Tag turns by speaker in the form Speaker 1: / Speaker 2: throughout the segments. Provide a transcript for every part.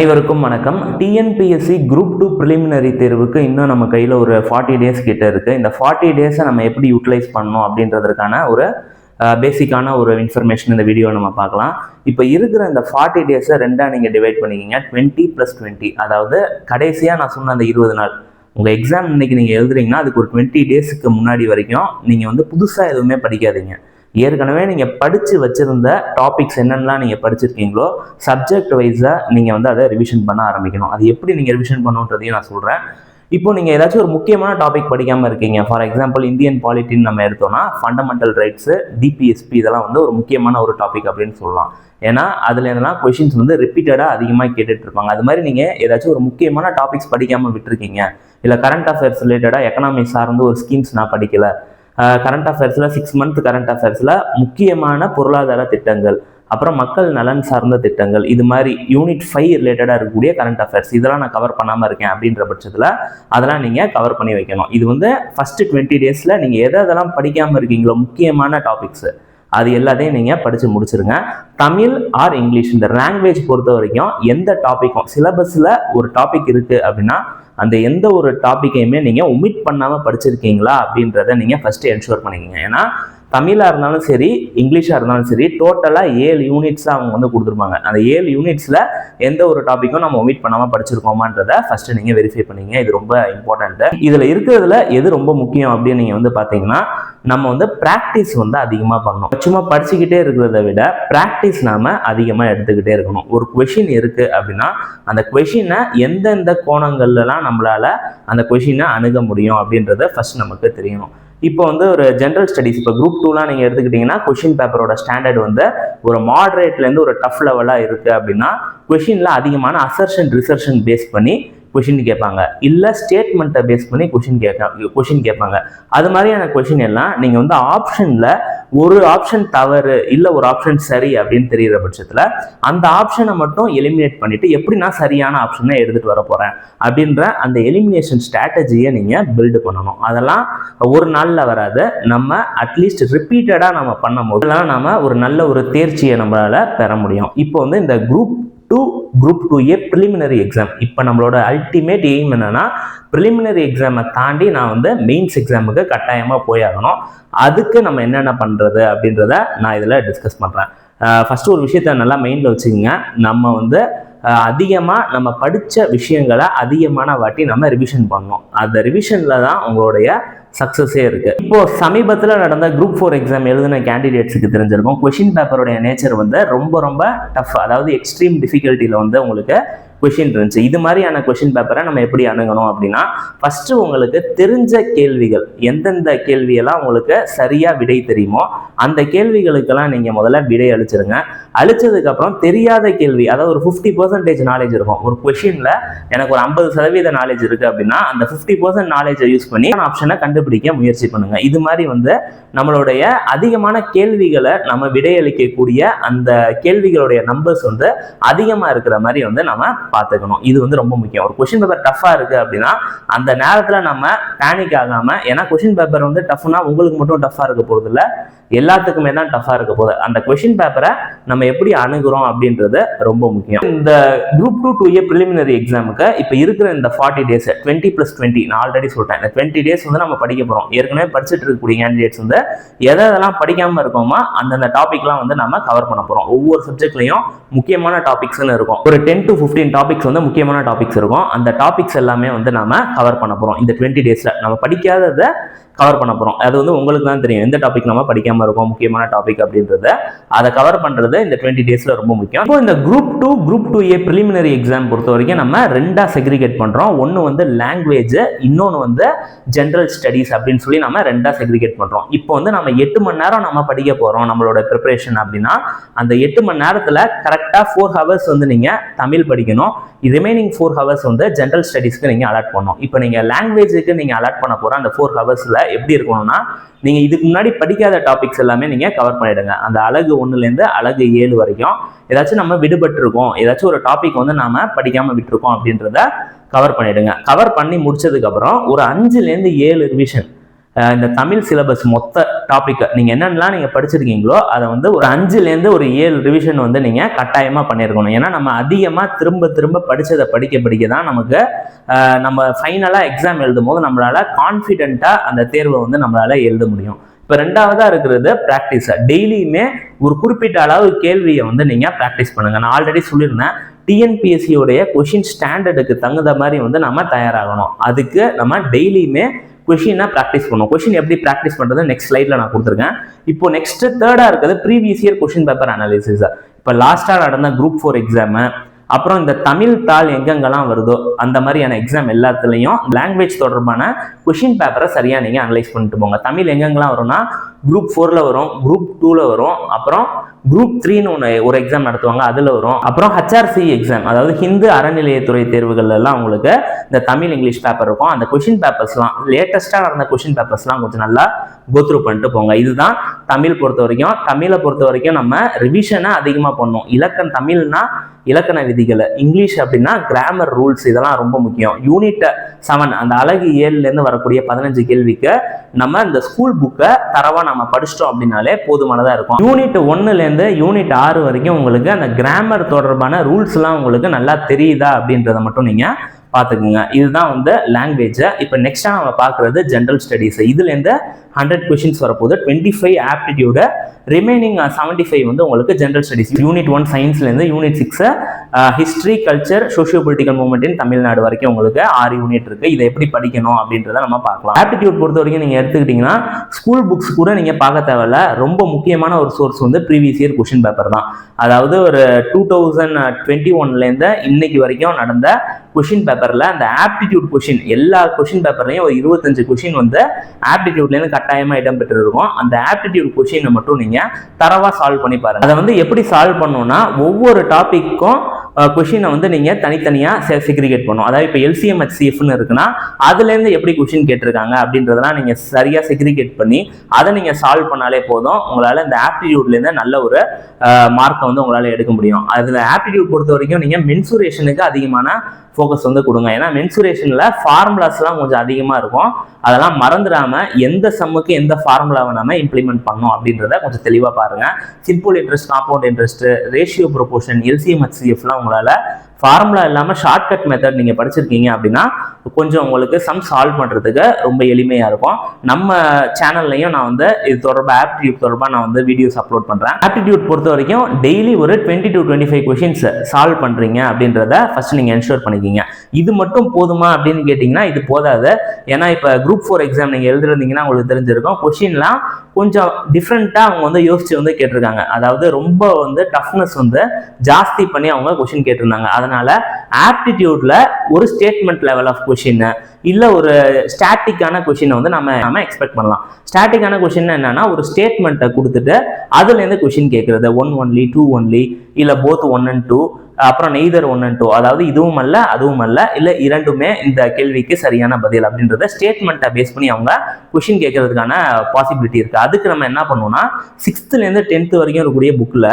Speaker 1: அனைவருக்கும் வணக்கம். TNPSC group two preliminary தேர்வுக்கு இன்னும் நம்ம கையில் ஒரு ஃபார்ட்டி டேஸ் கிட்ட இருக்குது இந்த ஃபார்ட்டி டேஸை நம்ம எப்படி யூட்டிலைஸ் பண்ணணும் அப்படின்றதுக்கான ஒரு பேசிக்கான ஒரு இன்ஃபர்மேஷன் இந்த வீடியோ நம்ம பார்க்கலாம். இப்போ இருக்கிற இந்த ஃபார்ட்டி டேஸை ரெண்டாக நீங்கள் டிவைட் பண்ணிக்கிங்க. டுவெண்ட்டி ப்ளஸ் டுவெண்ட்டி அதாவது கடைசியாக நான் சொன்ன அந்த இருபது நாள். உங்கள் எக்ஸாம் இன்னைக்கு நீங்கள் எழுதுறீங்கன்னா அதுக்கு ஒரு டுவெண்ட்டி டேஸுக்கு முன்னாடி வரைக்கும் நீங்கள் வந்து புதுசாக எதுவுமே படிக்காதீங்க. ஏற்கனவே நீங்கள் படித்து வச்சுருந்த டாபிக்ஸ் என்னென்னலாம் நீங்கள் படிச்சிருக்கீங்களோ சப்ஜெக்ட் வைஸாக நீங்கள் வந்து அதை ரிவிஷன் பண்ண ஆரம்பிக்கணும். அது எப்படி நீங்கள் ரிவிஷன் பண்ணுன்றதையும் நான் சொல்கிறேன் இப்போ நீங்கள் ஏதாச்சும் ஒரு முக்கியமான டாபிக் படிக்காமல் இருக்கீங்க. ஃபார் எக்ஸாம்பிள் இந்தியன் பாலிட்டின்னு நம்ம எடுத்தோம்னா ஃபண்டமெண்டல் ரைட்ஸு டிபிஎஸ்பி இதெல்லாம் வந்து ஒரு முக்கியமான ஒரு டாபிக் அப்படின்னு சொல்லலாம். ஏன்னா அதில் என்னன்னா கொஷின்ஸ் வந்து ரிப்பீட்டடாக அதிகமாக கேட்டுட்டு இருப்பாங்க. அது மாதிரி நீங்கள் ஏதாச்சும் ஒரு முக்கியமான டாபிக்ஸ் படிக்காமல் விட்டுருக்கீங்க. இல்லை கரண்ட் அஃபேர்ஸ் ரிலேட்டடாக எக்கனாமிக் சார்ந்து ஒரு ஸ்கீம்ஸ் நான் படிக்கலை. கரண்ட் அஃபேர்ஸில் சிக்ஸ் மந்த் கரண்ட் அஃபேர்ஸில் முக்கியமான பொருளாதார திட்டங்கள் அப்புறம் மக்கள் நலன் சார்ந்த திட்டங்கள் இது மாதிரி யூனிட் ஃபைவ் ரிலேட்டடாக இருக்கக்கூடிய கரண்ட் அஃபேர்ஸ் இதெல்லாம் நான் கவர் பண்ணாமல் இருக்கேன் அப்படின்ற பட்சத்தில் அதெல்லாம் நீங்கள் கவர் பண்ணி வைக்கணும். இது வந்து ஃபஸ்ட்டு டுவெண்ட்டி டேஸில் நீங்கள் எதை எதெல்லாம் படிக்காமல் இருக்கீங்களோ முக்கியமான டாபிக்ஸு அது எல்லாத்தையும் நீங்கள் படித்து முடிச்சிருங்க. தமிழ் ஆர் இங்கிலீஷ் இந்த லாங்குவேஜ் பொறுத்த வரைக்கும் எந்த டாப்பிக்கும் சிலபஸில் ஒரு டாபிக் இருக்குது அப்படின்னா அந்த எந்த ஒரு டாப்பிக்கையுமே நீங்கள் ஒமிட் பண்ணாமல் படிச்சிருக்கீங்களா அப்படின்றத நீங்கள் ஃபஸ்ட்டு என்ஷூர் பண்ணிக்கோங்க. ஏன்னா தமிழாக இருந்தாலும் சரி இங்கிலீஷாக இருந்தாலும் சரி டோட்டலாக ஏழு யூனிட்ஸாக அவங்க வந்து கொடுத்துருப்பாங்க. அந்த ஏழு யூனிட்ஸில் எந்த ஒரு டாப்பிக்கும் நம்ம ஒமிட் பண்ணாமல் படிச்சிருக்கோமான்றதை ஃபஸ்ட்டு நீங்கள் வெரிஃபை பண்ணீங்க. இது ரொம்ப இம்பார்ட்டண்ட்டு இதில் இருக்கிறதுல எது ரொம்ப முக்கியம் அப்படின்னு நீங்கள் வந்து பார்த்தீங்கன்னா நம்ம வந்து ப்ராக்டிஸ் வந்து அதிகமாக பண்ணணும். சும்மா படிச்சுக்கிட்டே இருக்கிறத விட ப்ராக்டிஸ் நாம அதிகமாக எடுத்துக்கிட்டே இருக்கணும். ஒரு கொஷின் இருக்குது அப்படின்னா அந்த கொஷினை எந்தெந்த கோணங்கள்லாம் நம்மளால அந்த கொஷினை அணுக முடியும் அப்படின்றத ஃபர்ஸ்ட் நமக்கு தெரியணும். இப்போ வந்து ஒரு ஜென்ரல் ஸ்டடிஸ் இப்போ குரூப் டூலாம் நீங்கள் எடுத்துக்கிட்டிங்கன்னா கொஷின் பேப்பரோட ஸ்டாண்டர்ட் வந்து ஒரு மாடரேட்லேருந்து ஒரு டஃப் லெவலாக இருக்குது அப்படின்னா கொஷினில் அதிகமான அசர்ஷன் ரிசர்ஷன் பேஸ் பண்ணி கொஷின் கேட்பாங்க. இல்லை ஸ்டேட்மெண்ட்டை பேஸ் பண்ணி கொஷின் கேட்க கொஷின் கேட்பாங்க. அது மாதிரியான கொஷின் எல்லாம் நீங்கள் வந்து ஆப்ஷனில் ஒரு ஆப்ஷன் தவறு இல்லை ஒரு ஆப்ஷன் சரி அப்படின்னு தெரிகிற பட்சத்தில் அந்த ஆப்ஷனை மட்டும் எலிமினேட் பண்ணிவிட்டு எப்படி நான் சரியான ஆப்ஷனை எடுத்துகிட்டு வர போகிறேன் அப்படின்ற அந்த எலிமினேஷன் ஸ்ட்ராட்டஜியை நீங்கள் பில்டு பண்ணணும். அதெல்லாம் ஒரு நாளில் வராது. நம்ம அட்லீஸ்ட் ரிப்பீட்டடாக நம்ம பண்ணும்போது நம்ம ஒரு நல்ல ஒரு தேர்ச்சியை நம்மளால் பெற முடியும். இப்போ வந்து இந்த group two group two A preliminary exam இப்போ நம்மளோட அல்டிமேட் எய்ம் என்னன்னா ப்ரிலிமினரி எக்ஸாமை தாண்டி நான் வந்து மெயின்ஸ் எக்ஸாமுக்கு கட்டாயமாக போயாகணும். அதுக்கு நம்ம என்னென்ன பண்ணுறது அப்படின்றத நான் இதில் டிஸ்கஸ் பண்ணுறேன் ஃபஸ்ட்டு ஒரு விஷயத்த நல்லா மைண்டில் வச்சுக்கோங்க. நம்ம வந்து அதிகமாக நம்ம படித்த விஷயங்களை அதிகமான வாட்டி நம்ம ரிவிஷன் பண்ணோம் அந்த ரிவிஷனில் தான் உங்களுடைய சக்ஸஸே இருக்குது இப்போது சமீபத்தில் நடந்த குரூப் ஃபோர் எக்ஸாம் எழுதின கேண்டிடேட்ஸுக்கு தெரிஞ்சிருக்கும். கொஷின் பேப்பருடைய நேச்சர் வந்து ரொம்ப ரொம்ப டஃப் அதாவது எக்ஸ்ட்ரீம் டிஃபிகல்ட்டியில் வந்து உங்களுக்கு கொஷின் இருந்துச்சு. இது மாதிரியான கொஷின் பேப்பரை நம்ம எப்படி அணுகணும் அப்படின்னா ஃபஸ்ட்டு உங்களுக்கு தெரிஞ்ச கேள்விகள் எந்தெந்த கேள்வியெல்லாம் உங்களுக்கு சரியாக விடை தெரியுமோ அந்த கேள்விகளுக்கெல்லாம் நீங்கள் முதல்ல விடை அழிச்சிருங்க அழிச்சதுக்கப்புறம் தெரியாத கேள்வி அதாவது ஒரு ஃபிஃப்டி பர்சன்டேஜ் நாலேஜ் இருக்கும். ஒரு கொஷினில் எனக்கு ஒரு ஐம்பது சதவீத நாலேஜ் இருக்குது அப்படின்னா அந்த ஃபிஃப்டி பர்சன்ட் நாலேஜை யூஸ் பண்ணி ஆப்ஷனை கண்டுபிடிக்க முயற்சி பண்ணுங்க. இது மாதிரி வந்து நம்மளுடைய அதிகமான கேள்விகளை நம்ம விடையளிக்கக்கூடிய அந்த கேள்விகளுடைய நம்பர்ஸ் வந்து அதிகமாக இருக்கிற மாதிரி வந்து நம்ம பார்த்துக்கணும். இது வந்து ரொம்ப முக்கியம். ஒரு கொஷின் பேப்பர் டஃப்பாக இருக்குது அப்படின்னா அந்த நேரத்தில் நம்ம பேனிக் ஆகாமல் ஏன்னா கொஷின் பேப்பர் வந்து டஃப்னா உங்களுக்கு மட்டும் டஃப்பாக இருக்க போகிறது இல்லை எல்லாத்துக்குமே தான் டஃப்பாக இருக்க போகுது. அந்த கொஷின் பேப்பரை நம்ம எப்படி அணுகிறோம் அப்படின்றது ரொம்ப முக்கியம். இந்த group two two A preliminary எக்ஸாமுக்கு இப்போ இருக்கிற இந்த forty days twenty plus twenty நான் ஆல்ரெடி சொல்லிட்டேன். இந்த டுவெண்ட்டி டேஸ் வந்து நம்ம படிக்க போகிறோம் ஏற்கனவே படிச்சுட்டு இருக்கக்கூடிய கேண்டிடேட்ஸ் வந்து எதை எதெல்லாம் படிக்காமல் இருக்கோமோ அந்தந்த டாபிக்லாம் வந்து நம்ம கவர் பண்ண போகிறோம் ஒவ்வொரு சப்ஜெக்ட்லையும் முக்கியமான டாபிக்ஸ்னு இருக்கும். ஒரு டென் டு ஃபிஃப்டீன் டாபிக்ஸ் வந்து முக்கியமான டாபிக்ஸ் இருக்கும். அந்த டாபிக்ஸ் எல்லாமே வந்து நாம கவர் பண்ண போகிறோம் இந்த டுவெண்ட்டி டேஸில் நம்ம படிக்காததை கவர் பண்ண போகிறோம் அது வந்து உங்களுக்கு தான் தெரியும். எந்த டாபிக் நம்ம படிக்காமல் இருக்கோம் முக்கியமான டாபிக் அப்படின்றத. அதை கவர் பண்ணுறது இந்த டுவெண்ட்டி டேஸில் ரொம்ப முக்கியம். இப்போ இந்த group two group two A preliminary exam பொறுத்த வரைக்கும் நம்ம ரெண்டாக செக்ரிகேட் பண்ணுறோம் ஒன்று வந்து லாங்குவேஜ் இன்னொன்று வந்து ஜென்ரல் ஸ்டடீஸ் அப்படின்னு சொல்லி நம்ம ரெண்டாக செக்ரிகேட் பண்ணுறோம் இப்போ வந்து நம்ம எட்டு மணி நேரம் நம்ம படிக்க போகிறோம் நம்மளோட ப்ரிப்பரேஷன் அப்படின்னா அந்த எட்டு மணி நேரத்தில் கரெக்டாக ஃபோர் ஹவர்ஸ் வந்து நீங்கள் தமிழ் படிக்கணும். ரிமைனிங் ஃபோர் ஹவர்ஸ் வந்து ஜென்ரல் ஸ்டடீஸ்க்கு நீங்கள் அலாட் பண்ணணும். இப்போ நீங்கள் லாங்குவேஜுக்கு நீங்கள் அலாட் பண்ண போகிற அந்த ஃபோர் ஹவர்ஸில் எப்படி இருக்கணும்னா நீங்கள் இதுக்கு முன்னாடி படிக்காத டாபிக்ஸ் எல்லாமே நீங்கள் கவர் பண்ணிடுங்க. அந்த அழகு ஒன்றுலேருந்து அழகு ஏழு வரைக்கும் ஏதாச்சும் நம்ம விடுபட்டிருக்கோம். ஏதாச்சும் ஒரு டாபிக் வந்து நாம படிக்காமல் விட்டுருக்கோம் அப்படின்றத கவர் பண்ணிவிடுங்க கவர் பண்ணி முடிச்சதுக்கப்புறம் ஒரு அஞ்சுலேருந்து ஏழு ரிவிஷன் இந்த தமிழ் சிலபஸ் மொத்த டாப்பிக்கை நீங்கள் என்னென்னலாம் நீங்கள் படிச்சிருக்கீங்களோ அதை வந்து ஒரு அஞ்சுலேருந்து ஒரு ஏழு ரிவிஷன் வந்து நீங்கள் கட்டாயமாக பண்ணியிருக்கணும். ஏன்னா நம்ம அதிகமாக திரும்ப திரும்ப படித்ததை படிக்க படிக்க தான் நமக்கு நம்ம ஃபைனலாக எக்ஸாம் எழுதும் போது நம்மளால் கான்ஃபிடென்ட்டாக அந்த தேர்வை வந்து நம்மளால் எழுத முடியும். இப்போ ரெண்டாவதாக இருக்கிறது ப்ராக்டிஸ் டெய்லியுமே ஒரு குறிப்பிட்ட அளவு கேள்வியை வந்து நீங்கள் ப்ராக்டிஸ் பண்ணுங்க. நான் ஆல்ரெடி சொல்லியிருந்தேன் டிஎன்பிஎஸ்சியோடைய கொஷின் ஸ்டாண்டர்டுக்கு தகுந்த மாதிரி வந்து நம்ம தயாராகணும். அதுக்கு நம்ம டெய்லியுமே கொஷினை ப்ராக்டிஸ் பண்ணுவோம் கொஷின் எப்படி ப்ராக்டிஸ் பண்ணுறது நெக்ஸ்ட் ஸ்லைடில் நான் கொடுத்துருக்கேன். இப்போ நெக்ஸ்ட் தேர்டாக இருக்கிறது previous year question paper analysis இப்போ லாஸ்ட்டாக நடந்த குரூப் ஃபோர் எக்ஸாமு அப்புறம் இந்த தமிழ் தாள் எங்கெங்கெல்லாம் வருதோ அந்த மாதிரியான எக்ஸாம் எல்லாத்துலேயும் லாங்குவேஜ் தொடர்பான கொஷின் பேப்பரை சரியாக நீங்கள் அனலைஸ் பண்ணிட்டு போங்க. தமிழ் எங்கெங்கெல்லாம் வரும்னா குரூப் ஃபோரில் வரும் குரூப் டூவில் வரும் அப்புறம் குரூப் த்ரீன்னு ஒன்று ஒரு எக்ஸாம் நடத்துவாங்க அதில் வரும். அப்புறம் ஹச்ஆர்சி எக்ஸாம் அதாவது ஹிந்து அறநிலையத்துறை தேர்வுகள் எல்லாம் உங்களுக்கு இந்த தமிழ் இங்கிலீஷ் பேப்பர் இருக்கும். அந்த கொஷின் பேப்பர்ஸ்லாம் லேட்டஸ்ட்டாக நடந்த கொஷின் பேப்பர்ஸ்லாம் கொஞ்சம் நல்லா கோத்ரூ பண்ணிட்டு போங்க. இதுதான் தமிழ் பொறுத்த வரைக்கும். தமிழை பொறுத்த வரைக்கும் நம்ம ரிவிஷனை அதிகமாக பண்ணணும். இலக்கண தமிழ்னா இலக்கண விதிகளை இங்கிலீஷ் அப்படின்னா கிராமர் ரூல்ஸ் இதெல்லாம் ரொம்ப முக்கியம். யூனிட் செவன் அந்த அழகு ஏழுலேருந்து வரக்கூடிய பதினஞ்சு கேள்விக்கு நம்ம இந்த ஸ்கூல் புக்கை தரவாக நம்ம படிச்சிட்டோம் அப்படின்னாலே போதுமானதாக இருக்கும். யூனிட் ஒன்னுலேருந்து யூனிட் ஆறு வரைக்கும் உங்களுக்கு அந்த கிராமர் தொடர்பான ரூல்ஸ்லாம் உங்களுக்கு நல்லா தெரியுதா அப்படின்றத மட்டும் நீங்கள் பார்த்துக்குங்க. இதுதான் வந்து லாங்குவேஜை இப்போ நெக்ஸ்ட்டாக நம்ம பார்க்குறது ஜென்ரல் ஸ்டடீஸ் இதுலேருந்து ஹண்ட்ரட் கொஷின்ஸ் வரப்போகுது. Twenty five aptitude remaining seventy five வந்து உங்களுக்கு ஜென்ரல் ஸ்டடீஸ் யூனிட் ஒன் சயின்ஸ்லேருந்து யூனிட் சிக்ஸை history culture socio political movement Tamil Nadu வரைக்கும் உங்களுக்கு ஆறு யூனிட் இருக்குது இதை எப்படி படிக்கணும் அப்படின்றத நம்ம பார்க்கலாம். ஆப்டிடியூட் பொறுத்த வரைக்கும் நீங்கள் எடுத்துக்கிட்டிங்கன்னா ஸ்கூல் புக்ஸ் கூட நீங்கள் பார்க்க தேவையில்ல. ரொம்ப முக்கியமான ஒரு சோர்ஸ் வந்து ப்ரீவியஸ் இயர் கொஷின் பேப்பர் தான். அதாவது ஒரு டூ தௌசண்ட் டுவெண்ட்டி ஒன்லேருந்து இன்னைக்கு வரைக்கும் நடந்த கொஷின் பேப்பரில் அந்த ஆப்டிடியூட் கொஷின் எல்லா கொஷின் பேப்பர்லையும் ஒரு இருபத்தஞ்சு கொஷின் வந்து ஆப்டிடியூட்லேருந்து கட்டாயமாக இடம்பெற்றிருக்கும். அந்த ஆப்டிடியூட் கொஷினை மட்டும் நீங்கள் தரவாக சால்வ் பண்ணி பாருங்க. அதை வந்து எப்படி சால்வ் பண்ணணும்னா ஒவ்வொரு டாப்பிக்கும் கொஷினை வந்து நீங்கள் தனித்தனியாக செக்ரிகேட் பண்ணும் அதாவது இப்போ எல்சிஎம் ஹெச்சிஎஃப்னு இருக்குன்னா அதுலேருந்து எப்படி கொஷின் கேட்டிருக்காங்க அப்படின்றதெல்லாம் நீங்கள் சரியாக செக்ரிகேட் பண்ணி அதை நீங்கள் சால்வ் பண்ணாலே போதும் உங்களால் இந்த ஆப்டிடியூட்லேருந்து நல்ல ஒரு மார்க்கை வந்து உங்களால் எடுக்க முடியும். அதில் ஆப்டிடியூட் பொறுத்த வரைக்கும் நீங்கள் மென்சுரேஷனுக்கு அதிகமான ஃபோக்கஸ் வந்து கொடுங்க. ஏன்னா மென்சுரேஷனில் ஃபார்முலாஸ்லாம் கொஞ்சம் அதிகமாக இருக்கும். அதெல்லாம் மறந்துடாமல் எந்த சம்முக்கு எந்த ஃபார்முலாவை நம்ம இம்ப்ளிமெண்ட் பண்ணோம் அப்படின்றத கொஞ்சம் தெளிவாக பாருங்கள் simple interest compound interest ratio proportion LCM ஹெச்சிஎஃப்லாம் உங்களால் ஃபார்முலா இல்லாமல் ஷார்ட்கட் மெத்தட் நீங்கள் படிச்சிருக்கீங்க அப்படின்னா கொஞ்சம் உங்களுக்கு சம் சால்வ் பண்ணுறதுக்கு ரொம்ப எளிமையாக இருக்கும். நம்ம சேனல்லையும் நான் வந்து இது தொடர்பாக ஆப்டிடியூட் தொடர்பாக நான் வந்து வீடியோஸ் அப்லோட் பண்ணுறேன் ஆப்டிடியூட் பொறுத்த வரைக்கும் டெய்லி ஒரு twenty to twenty five questions solve பண்ணுறீங்க அப்படின்றத ஃபர்ஸ்ட் நீங்கள் என்ஷூர் பண்ணிக்கிங்க. இது மட்டும் போதுமா அப்படின்னு கேட்டிங்கன்னா இது போதாது. ஏன்னா இப்போ குரூப் ஃபோர் எக்ஸாம் நீங்கள் எழுதுறீங்கன்னா உங்களுக்கு தெரிஞ்சிருக்கும். கொஷின்லாம் கொஞ்சம் டிஃப்ரெண்ட்டாக அவங்க வந்து யோசிச்சு வந்து கேட்டிருக்காங்க. அதாவது ரொம்ப வந்து டஃப்னஸ் வந்து ஜாஸ்தி பண்ணி அவங்க கொஷின் கேட்டிருந்தாங்க. அதனால ஆப்டிடியூட்ல ஒரு ஸ்டேட்மெண்ட் லெவல் ஆஃப் கொஷின் இல்லை ஒரு ஸ்டாட்டிக்கான கொஷினை வந்து நம்ம நம்ம எக்ஸ்பெக்ட் பண்ணலாம். ஸ்டாட்டிக்கான கொஷின் என்னன்னா ஒரு ஸ்டேட்மெண்ட்டை கொடுத்துட்டு அதுலேருந்து கொஷின் கேட்குறது ஒன் ஒன்லி டூ ஒன்லி இல்லை போத் ஒன் அண்ட் டூ அப்புறம் நெய்தர் ஒன் அண்ட் டூ அதாவது இதுவும் அல்ல அதுவும் அல்ல இல்லை இரண்டுமே இந்த கேள்விக்கு சரியான பதில் அப்படின்றத ஸ்டேட்மெண்ட்டை பேஸ் பண்ணி அவங்க கொஷின் கேட்கறதுக்கான பாசிபிலிட்டி இருக்குது அதுக்கு நம்ம என்ன பண்ணுவோம்னா சிக்ஸ்த்துலேருந்து டென்த்து வரைக்கும் இருக்கக்கூடிய புக்கில்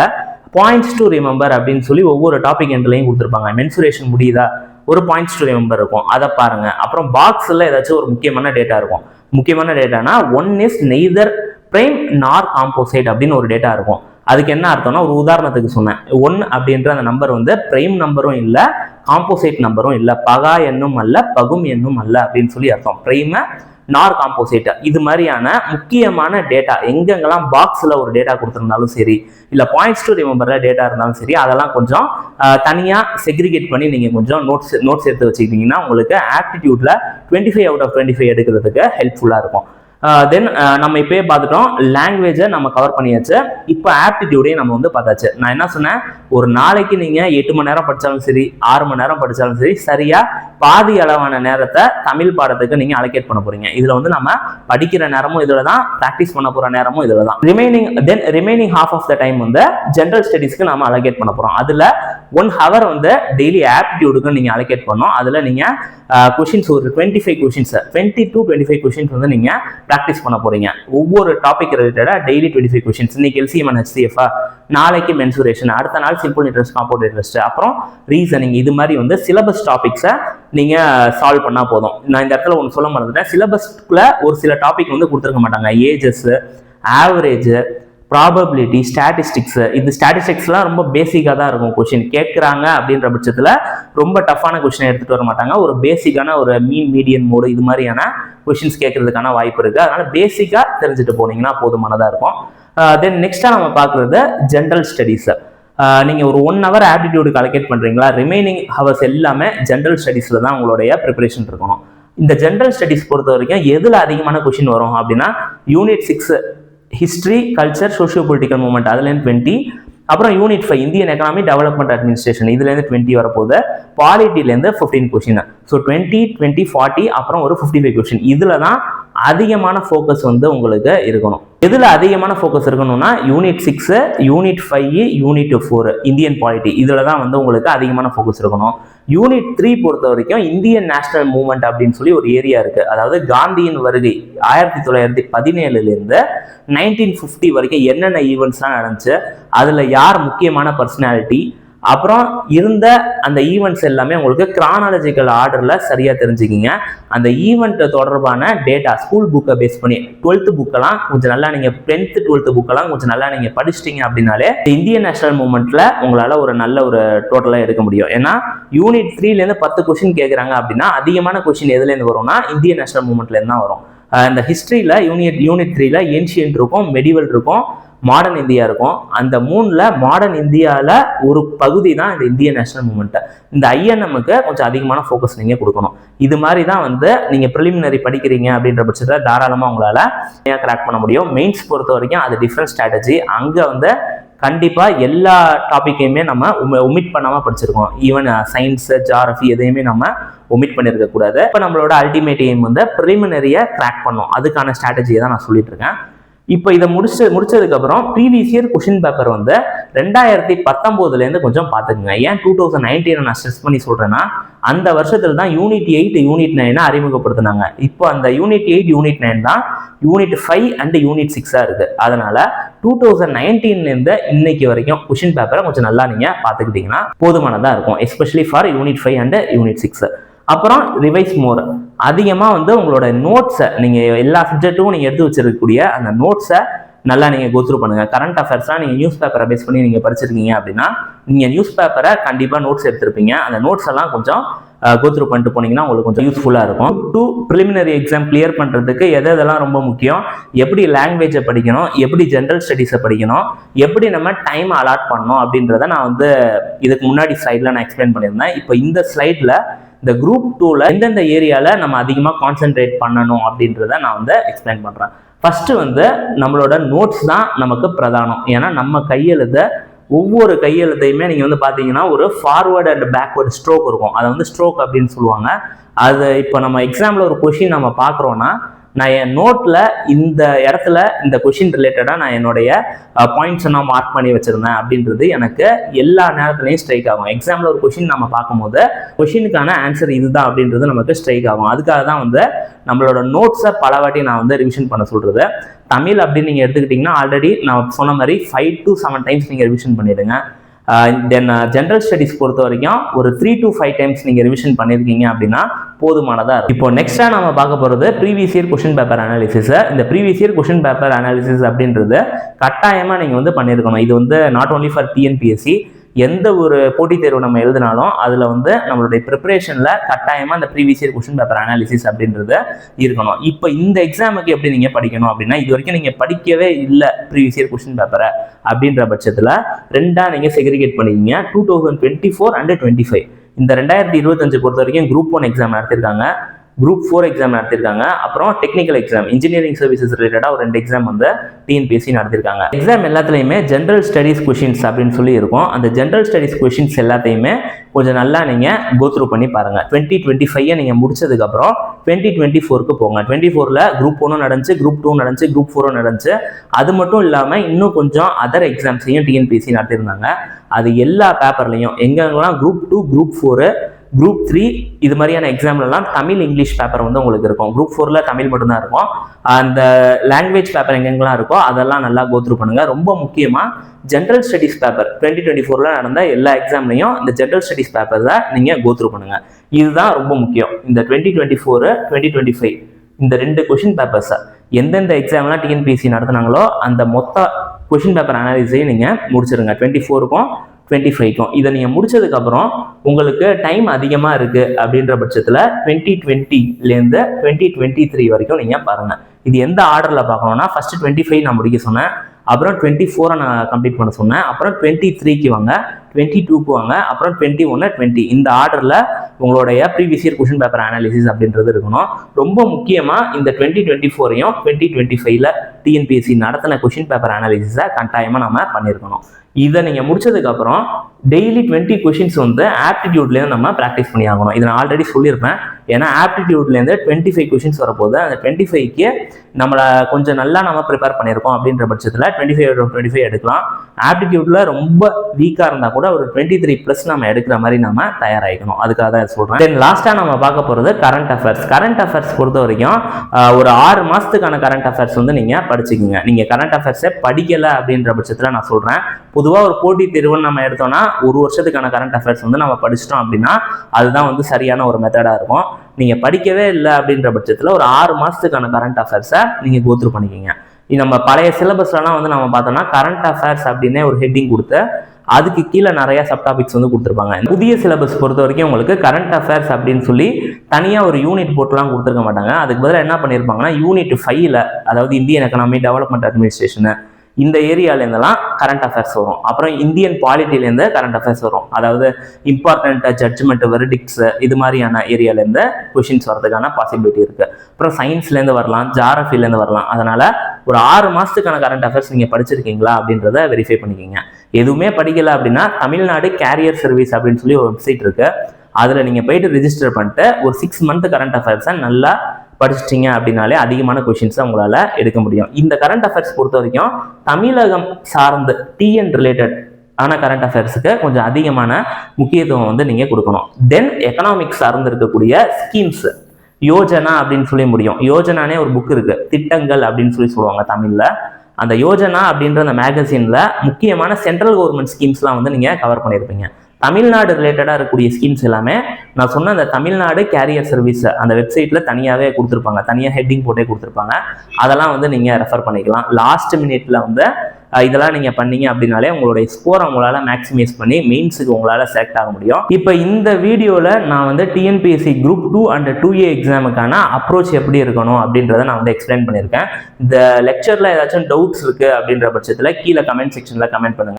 Speaker 1: பாயிண்ட்ஸ் டு ரிமெம்பர் அப்படின்னு சொல்லி ஒவ்வொரு டாபிக் எண்ட்லையும் கொடுத்துருப்பாங்க. மென்சுரேஷன் முடியுதா? ஒரு பாயிண்ட்ஸ் டு ரிமெம்பர் இருக்கும். அதை பாருங்க. அப்புறம் பாக்ஸில் ஏதாச்சும் ஒரு முக்கியமான டேட்டா இருக்கும். முக்கியமான டேட்டானா one is neither prime nor composite அப்படின்னு ஒரு டேட்டா இருக்கும். அதுக்கு என்ன அர்த்தம்னா ஒரு உதாரணத்துக்கு சொன்னேன். ஒன் அப்படின்ற அந்த நம்பர் வந்து பிரைம் நம்பரும் இல்லை காம்போசைட் நம்பரும் இல்லை. பகா எண்ணும் அல்ல பகும் எண்ணும் அல்ல அப்படின்னு சொல்லி அர்த்தம். பிரைமை நார் காம்போசைட் இது மாதிரியான முக்கியமான டேட்டா எங்கெங்கெல்லாம் பாக்ஸில் ஒரு டேட்டா கொடுத்துருந்தாலும் சரி இல்லை பாயிண்ட்ஸ் டு ரிமெம்பரில் டேட்டா இருந்தாலும் சரி அதெல்லாம் கொஞ்சம் தனியாக செக்ரிகேட் பண்ணி நீங்கள் கொஞ்சம் நோட்ஸ் நோட்ஸ் எடுத்து வச்சுக்கிட்டிங்கன்னா உங்களுக்கு ஆப்டிடியூட்டில் twenty five out of twenty five எடுக்கிறதுக்கு ஹெல்ப்ஃபுல்லாக இருக்கும். தென் நம்ம இப்போயே பார்த்துட்டோம். லாங்குவேஜை நம்ம கவர் பண்ணியாச்சு. இப்போ ஆப்டிடியூடையும் நம்ம வந்து பார்த்தாச்சு. நான் என்ன சொன்னேன்? ஒரு நாளைக்கு நீங்கள் எட்டு மணி நேரம் படித்தாலும் சரி ஆறு மணி நேரம் படித்தாலும் சரி சரியாக பாதி அளவான நேரத்தை தமிழ் பாடத்துக்கு நீங்கள் அலோகேட் பண்ண போகிறீங்க இதில் வந்து நம்ம படிக்கிற நேரமும் இதில் தான் ப்ராக்டிஸ் பண்ண போகிற நேரமும் இதில் தான். Remaining then remaining half of the time வந்து ஜென்ரல் ஸ்டடீஸ்க்கு நம்ம அலோகேட் பண்ண போகிறோம் அதில் ஒன் ஹவர் வந்து டெய்லி ஆப்டிடியூடுக்கு நீங்கள் அலோகேட் பண்ணோம் அதில் நீங்கள் கொஷின்ஸ் ஒரு twenty five questions twenty to twenty five questions வந்து நீங்கள் ப்ராக்டிஸ் பண்ண போறீங்க. ஒவ்வொரு டாபிக் ரிலேட்டடாக டெய்லி டுவெண்ட்டி ஃபைவ் கொஷின்ஸ் இன்னைக்கு எல்சிஎம் அண்ட் ஹெச்டிஎஃப்ஆ நாளைக்கு மென்சுரேஷன் அடுத்த நாள் சிம்பிள் இன்ட்ரெஸ்ட் காம்பவுண்ட் இன்ட்ரெஸ்ட் அப்புறம் ரீசனிங் இது மாதிரி வந்து சிலபஸ் டாபிக்ஸை நீங்கள் சால்வ் பண்ணால் போதும். நான் இந்த இடத்துல ஒன்று சொல்ல மறந்துட்டேன். சிலபஸ்க்குள்ள ஒரு சில டாபிக் வந்து கொடுத்துருக்க மாட்டாங்க. ஏஜஸ் ஆவரேஜ் ப்ராபபிலிட்டி ஸ்டாட்டிஸ்டிக்ஸு இது ஸ்டாட்டிஸ்டிக்ஸ்லாம் ரொம்ப பேசிக்காக தான் இருக்கும். கொஷின் கேட்குறாங்க அப்படின்ற பட்சத்தில் ரொம்ப டஃப்பான கொஷினை எடுத்துகிட்டு வர மாட்டாங்க. ஒரு பேசிக்கான ஒரு மீன் மீடியன் மோடு இது மாதிரியான கொஷின்ஸ் கேட்கறதுக்கான வாய்ப்பு இருக்குது அதனால் பேசிக்காக தெரிஞ்சுட்டு போனீங்கன்னா போதுமானதாக இருக்கும். தென் நெக்ஸ்ட்டாக நம்ம பார்க்குறது ஜென்ரல் ஸ்டடீஸை நீங்கள் ஒரு ஒன் ஹவர் ஆப்டிடியூடு கலெக்ட் பண்ணுறீங்களா ரிமைனிங் ஹவர்ஸ் எல்லாமே ஜென்ரல் ஸ்டடீஸில் தான் உங்களுடைய ப்ரிப்பரேஷன் இருக்கணும். இந்த ஜென்ரல் ஸ்டடீஸ் பொறுத்த வரைக்கும் எதில் அதிகமான கொஷின் வரும் அப்படின்னா unit six history culture socio political movement அதுலேருந்து டுவெண்ட்டி அப்புறம் unit five Indian economy development administration இதுலேருந்து டுவெண்ட்டி வரப்போகுது. பாலிட்டிலேருந்து fifteen question so twenty twenty forty அப்புறம் ஒரு ஃபிஃப்டி ஃபைவ் கொஷின் இதில் தான் அதிகமான ஃபோக்கஸ் வந்து உங்களுக்கு இருக்கணும். எதில் அதிகமான ஃபோக்கஸ் இருக்கணும்னா unit six unit five unit four Indian polity இதில் தான் வந்து உங்களுக்கு அதிகமான ஃபோக்கஸ் இருக்கணும். யூனிட் த்ரீ பொறுத்த வரைக்கும் இந்தியன் நேஷனல் மூவ்மெண்ட் அப்படின்னு சொல்லி ஒரு ஏரியா இருக்கு. அதாவது காந்தியின் வருகை ஆயிரத்தி தொள்ளாயிரத்தி பதினேழுலேருந்து நைன்டீன் ஃபிஃப்டி வரைக்கும் என்னென்ன ஈவெண்ட்ஸ்லாம் நடந்துச்சு அதில் யார் முக்கியமான பர்சனாலிட்டி அப்புறம் இருந்த அந்த ஈவெண்ட்ஸ் எல்லாமே உங்களுக்கு கிரானாலஜிக்கல் ஆர்டரில் சரியாக தெரிஞ்சுக்கிங்க. அந்த ஈவெண்ட் தொடர்பான டேட்டா ஸ்கூல் புக்கை பேஸ் பண்ணி டுவெல்த்து புக்கெல்லாம் கொஞ்சம் நல்லா நீங்கள் டென்த்து டுவெல்த்து புக்கெல்லாம் கொஞ்சம் நல்லா நீங்கள் படிச்சிட்டிங்க அப்படின்னாலே இந்தியன் நேஷனல் மூமெண்ட்டில் உங்களால் ஒரு நல்ல ஒரு டோட்டலாக எடுக்க முடியும். ஏன்னா யூனிட் த்ரீலேருந்து பத்து கொஷின் கேட்குறாங்க அப்படின்னா அதிகமான கொஷின் எதுலேருந்து வரும்னா இந்தியன் நேஷனல் மூமெண்ட்லேருந்து தான் வரும். இந்த ஹிஸ்ட்ரியில் யூனிட் யூனிட் த்ரீல ஏன்ஷியன்ட் இருக்கும் மெடிவல் இருக்கும் மாடர்ன் இந்தியா இருக்கும். அந்த மூணில் மாடர்ன் இந்தியாவில் ஒரு பகுதி தான் இந்த இந்திய நேஷனல் மூமெண்ட்டு இந்த ஐஎன்எம்முக்கு கொஞ்சம் அதிகமான ஃபோக்கஸ் நீங்கள் கொடுக்கணும். இது மாதிரி தான் வந்து நீங்கள் ப்ரிலிமினரி படிக்கிறீங்க அப்படின்ற பட்சத்தில் தாராளமாக உங்களால் கிராக் பண்ண முடியும். மெயின்ஸ் பொறுத்த வரைக்கும் அது டிஃப்ரெண்ட் ஸ்ட்ராட்டஜி அங்கே வந்து கண்டிப்பாக எல்லா டாப்பிக்கையுமே நம்ம ஒமிட் பண்ணாமல் படிச்சிருக்கோம். ஈவன் சயின்ஸு ஜாரஃபி எதையுமே நம்ம ஒமிட் பண்ணியிருக்கக்கூடாது இப்போ நம்மளோட அல்டிமேட் எய்ம் வந்து ப்ரிலிமினரியை கிராக் பண்ணும் அதுக்கான ஸ்ட்ராட்டஜியை தான் நான் சொல்லிட்டு இருக்கேன். இப்போ இதை முடிச்சு முடிச்சதுக்கப்புறம் ப்ரீவியஸ் இயர் கொஷின் பேப்பர் வந்து ரெண்டாயிரத்தி பத்தொம்போதுலேருந்து கொஞ்சம் பார்த்துக்குங்க. ஏன் டூ தௌசண்ட் நைன்டீனை நான் ஸ்ட்ரெஸ் பண்ணி சொல்கிறேன்னா அந்த வருஷத்தில் தான் யூனிட் எயிட் யூனிட் நைனை அறிமுகப்படுத்தினாங்க. இப்போ அந்த யூனிட் எயிட் யூனிட் நைன் தான் யூனிட் ஃபைவ் அண்ட் யூனிட் சிக்ஸாக இருக்குது அதனால் டூ தௌசண்ட் நைன்டீன்லேருந்து இன்னைக்கு வரைக்கும் கொஷின் பேப்பரை கொஞ்சம் நல்லா நீங்கள் பார்த்துக்கிட்டிங்கன்னா போதுமானதாக இருக்கும் especially for unit five and unit six அப்புறம் ரிவைஸ் மோர் அதிகமாக வந்து உங்களோட நோட்ஸை நீங்கள் எல்லா சப்ஜெக்ட்டும் நீங்கள் எடுத்து வச்சிருக்கக்கூடிய அந்த நோட்ஸை நல்லா நீங்கள் கோத்ரூ பண்ணுங்கள் கரண்ட் அஃபேர்ஸ்லாம் நீங்கள் நியூஸ் பேப்பரை பேஸ் பண்ணி நீங்கள் படிச்சிருக்கீங்க அப்படின்னா நீங்கள் நியூஸ் பேப்பரை கண்டிப்பாக நோட்ஸ் எடுத்திருப்பீங்க. அந்த நோட்ஸ் எல்லாம் கொஞ்சம் கோத்ரூ பண்ணிட்டு போனீங்கன்னா உங்களுக்கு கொஞ்சம் யூஸ்ஃபுல்லாக இருக்கும். டூ ப்ரிலிமினரி எக்ஸாம் கிளியர் பண்ணுறதுக்கு எது எதெல்லாம் ரொம்ப முக்கியம்? எப்படி லாங்குவேஜை படிக்கணும்? எப்படி ஜென்ரல் ஸ்டடீஸை படிக்கணும்? எப்படி நம்ம டைம் அலாட் பண்ணணும்? அப்படின்றத நான் வந்து இதுக்கு முன்னாடி ஸ்லைடில் நான் எக்ஸ்பிளைன் பண்ணியிருந்தேன். இப்போ இந்த ஸ்லைடில் இந்த குரூப் டூவில் எந்தெந்த ஏரியாவில் நம்ம அதிகமாக கான்சென்ட்ரேட் பண்ணணும் அப்படின்றத நான் வந்து எக்ஸ்பிளைன் பண்ணுறேன் ஃபஸ்ட்டு வந்து நம்மளோட நோட்ஸ் தான் நமக்கு பிரதானம். ஏன்னா நம்ம கையெழுத ஒவ்வொரு கையெழுத்தையுமே நீங்கள் வந்து பார்த்தீங்கன்னா ஒரு ஃபார்வேர்டு அண்ட் பேக்வேர்டு ஸ்ட்ரோக் இருக்கும். அதை வந்து ஸ்ட்ரோக் அப்படின்னு சொல்லுவாங்க. அது இப்போ நம்ம எக்ஸாமில் ஒரு கொஷின் நம்ம பார்க்குறோன்னா நான் என் நோட்டில் இந்த இடத்துல இந்த கொஷின் ரிலேட்டடாக நான் என்னுடைய பாயிண்ட்ஸை நான் மார்க் பண்ணி வச்சுருந்தேன் அப்படின்றது எனக்கு எல்லா நேரத்துலையும் ஸ்ட்ரைக் ஆகும். எக்ஸாமில் ஒரு கொஷின் நம்ம பார்க்கும்போது கொஷினுக்கான ஆன்சர் இதுதான் அப்படின்றது நமக்கு ஸ்ட்ரைக் ஆகும். அதுக்காக தான் வந்து நம்மளோட நோட்ஸை பல வாட்டி நான் வந்து ரிவிஷன் பண்ண சொல்கிறது தமிழ் அப்படின்னு நீங்கள் எடுத்துக்கிட்டிங்கன்னா ஆல்ரெடி நான் சொன்ன மாதிரி ஃபைவ் டு செவன் டைம்ஸ் நீங்கள் ரிவிஷன் பண்ணிடுங்க. தென் ஜென்ரல் ஸ்டடீஸ் பொறுத்த வரைக்கும் ஒரு த்ரீ டு ஃபைவ் டைம்ஸ் நீங்கள் ரிவிஷன் பண்ணியிருக்கீங்க அப்படின்னா போதுமானதாக இருக்கும். இப்போ நெக்ஸ்ட்டாக நம்ம பார்க்க போகிறது previous year question paper analysis இந்த previous year question paper analysis அப்படின்றது கட்டாயமாக நீங்கள் வந்து பண்ணியிருக்கணும் இது வந்து நாட் ஓன்லி ஃபார் டிஎன்பிஎஸ்சி எந்த ஒரு போட்டித் தேர்வு நம்ம எழுதினாலும் அதில் வந்து நம்மளுடைய ப்ரிப்பரேஷனில் கட்டாயமாக அந்த previous year question paper analysis அப்படின்றது இருக்கணும். இப்போ இந்த எக்ஸாமுக்கு எப்படி நீங்கள் படிக்கணும் அப்படின்னா இது வரைக்கும் நீங்கள் படிக்கவே இல்லை ப்ரீவியஸ் இயர் கொஷின் பேப்பரை அப்படின்ற பட்சத்தில் ரெண்டாக நீங்கள் செக்ரிகேட் பண்ணிக்கிங்க. Two thousand twenty four and twenty five இந்த ரெண்டாயிரத்தி இருபத்தஞ்சு பொறுத்த வரைக்கும் குரூப் ஒன் எக்ஸாம் நடத்திருக்காங்க. குரூப் ஃபோர் எக்ஸாம் நடத்திருக்காங்க. அப்புறம் டெக்னிக்கல் எக்ஸாம் இன்ஜினியரிங் சர்வீசஸ் ரிலேட்டடாக ஒரு ரெண்டு எக்ஸாம் வந்து டிஎன்பிஎஸ்சி நடத்திருக்காங்க. எக்ஸாம் எல்லாத்துலேயுமே ஜென்ரல் ஸ்டடீஸ் கொஷின்ஸ் அப்படின்னு சொல்லி இருக்கும். அந்த ஜென்ரல் ஸ்டடீஸ் கொஷின்ஸ் எல்லாத்தையுமே கொஞ்சம் நல்லா நீங்கள் கோத்ரூ பண்ணி பாருங்கள் டுவெண்ட்டி டுவெண்ட்டி ஃபைவ் நீங்கள் முடிச்சதுக்கப்புறம் டுவெண்ட்டி டுவெண்ட்டி ஃபோருக்கு போங்க. டுவெண்ட்டி ஃபோரில் குரூப் ஒன்றும் நடந்துச்சு குரூப் டூ நடந்துச்சு குரூப் ஃபோரும் நடந்துச்சு. அது மட்டும் இல்லாமல் இன்னும் கொஞ்சம் அதர் எக்ஸாம்ஸையும் டிஎன்பிஎஸ்சி நடத்திருந்தாங்க. அது எல்லா பேப்பர்லையும் எங்கெங்கெல்லாம் group two group four group three இது மாதிரியான எக்ஸாம்லலாம் தமிழ் இங்கிலீஷ் பேப்பர் வந்து உங்களுக்கு இருக்கும். குரூப் ஃபோரில் தமிழ் மட்டும்தான் இருக்கும். அந்த லாங்குவேஜ் பேப்பர் எங்கெங்கெல்லாம் இருக்கோ அதெல்லாம் நல்லா கோத்ரூ பண்ணுங்க. ரொம்ப முக்கியமாக general studies paper twenty twenty ஃபோரில் நடந்த எல்லா எக்ஸாம்லையும் இந்த ஜென்ரல் ஸ்டடீஸ் பேப்பர் தான் நீங்கள் கோத்ரூ பண்ணுங்க. இதுதான் ரொம்ப முக்கியம். இந்த twenty twenty four twenty twenty five இந்த ரெண்டு கொஷின் பேப்பர்ஸை எந்தெந்த எக்ஸாம்லாம் டிஎன்பிஎஸ்சி நடத்துனாங்களோ அந்த மொத்த கொஷின் பேப்பர் அனாலிஸையும் நீங்கள் முடிச்சிருங்க. டுவெண்ட்டி ஃபோருக்கும் டுவெண்ட்டி ஃபைவ்க்கும் இதை நீங்கள் முடிச்சதுக்கப்புறம் உங்களுக்கு டைம் அதிகமாக இருக்குது அப்படின்ற பட்சத்தில் டுவெண்ட்டி டுவெண்ட்டிலேருந்து டுவெண்ட்டி டுவெண்ட்டி த்ரீ வரைக்கும் நீங்கள் பாருங்கள் இது எந்த ஆர்டரில் பார்க்கணும்னா ஃபஸ்ட்டு டுவெண்ட்டி ஃபைவ் நான் முடிக்க சொன்னேன். அப்புறம் டுவெண்ட்டி ஃபோரை நான் கம்ப்ளீட் பண்ண சொன்னேன். அப்புறம் டுவெண்ட்டி த்ரீக்கு வாங்க டுவெண்ட்டி டூக்கு வாங்க அப்புறம் டுவெண்ட்டி ஒன்று டுவெண்ட்டி இந்த ஆர்டரில் உங்களுடைய previous year question paper analysis அப்படின்றது இருக்கணும். ரொம்ப முக்கியமாக இந்த டுவெண்ட்டி டுவெண்ட்டி ஃபோரையும் டுவெண்ட்டி டுவெண்ட்டி ஃபைவ்ல டிஎன்பிஎஸ்சி நடத்தின கொஷின் பேப்பர் அனாலிசிஸை கட்டாயமாக நம்ம பண்ணியிருக்கணும். இதை நீங்கள் முடிச்சதுக்கப்புறம் டெய்லி டுவெண்ட்டி கொஷின்ஸ் வந்து ஆப்டிடியூட்லேயும் நம்ம ப்ராக்டிஸ் பண்ணி ஆகணும் இதை நான் ஆல்ரெடி சொல்லியிருப்பேன். ஏன்னா ஆப்டிடியூட்லேருந்து டுவெண்ட்டி ஃபைவ் கொஷின்ஸ் வரப்போகுது. அந்த டுவெண்ட்டி ஃபைவ்க்கு நம்மளை கொஞ்சம் நல்லா நம்ம ப்ரிப்பேர் பண்ணியிருக்கோம் அப்படின்ற பட்சத்தில் டுவெண்ட்டி ஃபைவ் டுவெண்ட்டி ஃபைவ் எடுக்கலாம். ஆப்டிடியூட்டில் ரொம்ப வீக்காக இருந்தால் கூட ஒரு டுவெண்ட்டி த்ரீ ப்ளஸ் நம்ம எடுக்கிற மாதிரி நம்ம தயாராகிக்கணும். அதுக்காக தான் சொல்கிறேன் தென் லாஸ்ட்டாக நம்ம பார்க்க போகிறது கரண்ட் அஃபேர்ஸ் கரண்ட் அஃபேர்ஸ் பொறுத்த வரைக்கும் ஒரு ஆறு மாதத்துக்கான கரண்ட் அஃபேர்ஸ் வந்து நீங்கள் படிச்சுக்கோங்க. நீங்கள் கரண்ட் அஃபேர்ஸை படிக்கலை அப்படின்ற பட்சத்தில் நான் சொல்கிறேன் பொதுவாக ஒரு போட்டித் தேர்வுன்னு நம்ம எடுத்தோம்னா ஒரு வருஷத்துக்கான கரண்ட் அஃபேர்ஸ் வந்து நம்ம படிச்சிட்டோம் அப்படின்னா அதுதான் வந்து சரியான ஒரு மெத்தடாக இருக்கும். நீங்கள் படிக்கவே இல்லை அப்படின்ற பட்சத்தில் ஒரு ஆறு மாதத்துக்கான கரண்ட் அஃபேர்ஸை நீங்கள் கோத்ரூ பண்ணிக்கிங்க. நம்ம பழைய சிலபஸ்லலாம் வந்து நம்ம பார்த்தோம்னா கரண்ட் அஃபேர்ஸ் அப்படின்னே ஒரு ஹெட்டிங் கொடுத்து அதுக்கு கீழே நிறைய சப்டாபிக்ஸ் வந்து கொடுத்துருப்பாங்க. புதிய சிலபஸ் பொறுத்த வரைக்கும் உங்களுக்கு கரண்ட் அஃபேர்ஸ் அப்படின்னு சொல்லி தனியாக ஒரு யூனிட் போட்டுலாம் கொடுத்துருக்க மாட்டாங்க. அதுக்கு பதிலாக என்ன பண்ணியிருப்பாங்கன்னா யூனிட் ஃபைவ்ல அதாவது இந்தியன் எக்கனாமி டெவலப்மெண்ட் அட்மினிஸ்ட்ரேஷனு இந்த ஏரியாலேருந்தெல்லாம் கரண்ட் அஃபேர்ஸ் வரும். அப்புறம் இந்தியன் பாலிட்டிலேருந்து கரண்ட் அஃபேர்ஸ் வரும். அதாவது இம்பார்ட்டண்ட்டாக ஜட்ஜ்மெண்ட் வெர்டிக்ஸ் இது மாதிரியான ஏரியாலேருந்து கொஷின்ஸ் வரதுக்கான பாசிபிலிட்டி இருக்குது அப்புறம் சயின்ஸ்லேருந்து வரலாம் ஜாரஃபிலேருந்து வரலாம். அதனால் ஒரு ஆறு மாதத்துக்கான கரண்ட் அஃபேர்ஸ் நீங்கள் படிச்சிருக்கீங்களா அப்படின்றத வெரிஃபை பண்ணிக்கிங்க. எதுவுமே படிக்கலை அப்படின்னா தமிழ்நாடு கேரியர் சர்வீஸ் அப்படின்னு சொல்லி ஒரு வெப்சைட் இருக்குது அதில் நீங்கள் போயிட்டு ரிஜிஸ்டர் பண்ணிட்டு ஒரு சிக்ஸ் மந்த் கரண்ட் அஃபேர்ஸை நல்லா படிச்சிட்டிங்க அப்படின்னாலே அதிகமான கொஷின்ஸை உங்களால் எடுக்க முடியும். இந்த கரண்ட் அஃபேர்ஸ் பொறுத்த வரைக்கும் தமிழகம் சார்ந்து டிஎன் ரிலேட்டட் ஆன கரண்ட் அஃபேர்ஸுக்கு கொஞ்சம் அதிகமான முக்கியத்துவம் வந்து நீங்கள் கொடுக்கணும். தென் எக்கனாமிக்ஸ் சார்ந்து இருக்கக்கூடிய ஸ்கீம்ஸ் யோஜனா அப்படின்னு சொல்லி முடியும். யோஜனானே ஒரு புக் இருக்கு. திட்டங்கள் அப்படின்னு சொல்லி சொல்லுவாங்க தமிழில். அந்த யோஜனா அப்படின்ற அந்த மேகசினில் முக்கியமான சென்ட்ரல் கவர்மெண்ட் ஸ்கீம்ஸ்லாம் வந்து நீங்கள் கவர் பண்ணியிருப்பீங்க தமிழ்நாடு ரிலேட்டடாக இருக்கக்கூடிய ஸ்கீம்ஸ் எல்லாமே நான் சொன்ன அந்த தமிழ்நாடு கேரியர் சர்வீஸ் அந்த வெப்சைட்ல தனியாகவே கொடுத்துருப்பாங்க. தனியாக ஹெட்டிங் போட்டே கொடுத்துருப்பாங்க. அதெல்லாம் வந்து நீங்கள் ரெஃபர் பண்ணிக்கலாம். லாஸ்ட் மினிட்ல வந்து இதெல்லாம் நீங்கள் பண்ணீங்க அப்படின்னாலே உங்களுடைய ஸ்கோரை உங்களால் மேக்ஸிமைஸ் பண்ணி மெயின்ஸுக்கு உங்களால் செலக்ட் ஆக முடியும். இப்போ இந்த வீடியோவில் நான் வந்து TNPSC group two and two A எக்ஸாமுக்கான approach எப்படி இருக்கணும் அப்படின்றத நான் வந்து எக்ஸ்பிளைன் பண்ணியிருக்கேன். இந்த லெக்சரில் ஏதாச்சும் டவுட்ஸ் இருக்குது அப்படின்ற பட்சத்தில் கீழே கமெண்ட் செக்ஷனில் கமெண்ட் பண்ணுங்க.